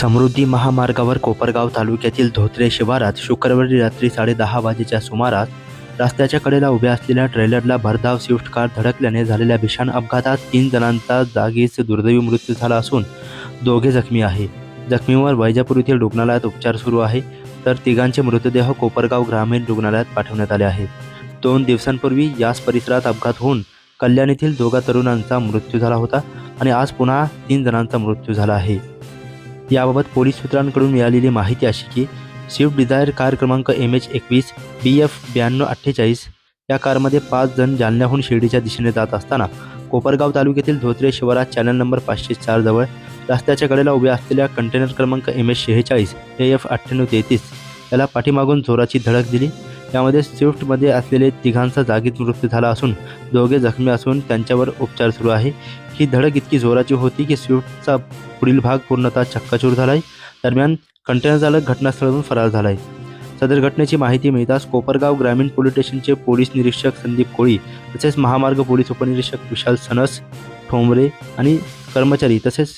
समृद्धी महामार्गावर कोपरगाव तालुक्यातील धोत्रे शिवारात शुक्रवारी रात्री साडेदहा वाजेच्या सुमारास रस्त्याच्या कडेला उभ्या असलेल्या ट्रेलरला भरधाव स्विफ्ट कार धडकल्याने झालेल्या भीषण अपघातात तीन जणांचा जागीच दुर्दैवी मृत्यू झाला असून दोघे जखमी आहे. जखमीवर वैजापूर येथील रुग्णालयात उपचार सुरू आहे तर तिघांचे मृतदेह कोपरगाव ग्रामीण रुग्णालयात पाठवण्यात आले आहेत. दोन दिवसांपूर्वी याच परिसरात अपघात होऊन कल्याण येथील दोघा तरुणांचा मृत्यू झाला होता आणि आज पुन्हा तीन जणांचा मृत्यू झाला आहे. याबाबत पोलीस सूत्रांकडून मिळालेली माहिती अशी की स्विफ्ट डिझायर कार क्रमांक एम एच एकवीस बी एफ ब्याण्णव अठ्ठेचाळीस या कारमध्ये पाच जण जालन्याहून शिर्डीच्या दिशेने जात असताना कोपरगाव तालुक्यातील धोत्रे शिवारात चॅनल नंबर पाचशे चार जवळ रस्त्याच्या कडेला उभ्या असलेल्या कंटेनर क्रमांक एम एच शेहेचाळीस ए एफ अठ्ठ्याण्णव तेहतीस याला पाठीमागून जोराची धडक दिली. यामध्ये स्विफ्टमध्ये असलेले तिघांचा जागीच मृत्यू झाला असून दोघे जखमी असून त्यांच्यावर उपचार सुरू आहे. ही धडक इतकी जोराची होती की स्विफ्टचा पुढील भाग पूर्णतः चक्काचूर झाला आहे दरम्यान कंटेनर चालक घटनास्थळातून फरार झाला आहे सदर घटनेची माहिती मिळताच कोपरगाव ग्रामीण पोलीस स्टेशनचे पोलीस निरीक्षक संदीप कोळी तसेच महामार्ग पोलीस उपनिरीक्षक विशाल सनस ठोंबरे आणि कर्मचारी तसेच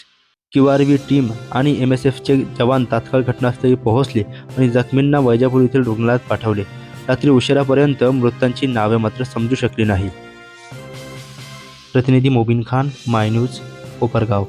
क्यू आर व्ही टीम आणि एम एस एफचे जवान तात्काळ घटनास्थळी पोहोचले आणि जखमींना वैजापूर येथील रुग्णालयात पाठवले. रात्री उशिरापर्यंत मृतांची नावे मात्र समजू शकली नाही. प्रतिनिधी मोबिन खान माय न्यूज कोपरगाव.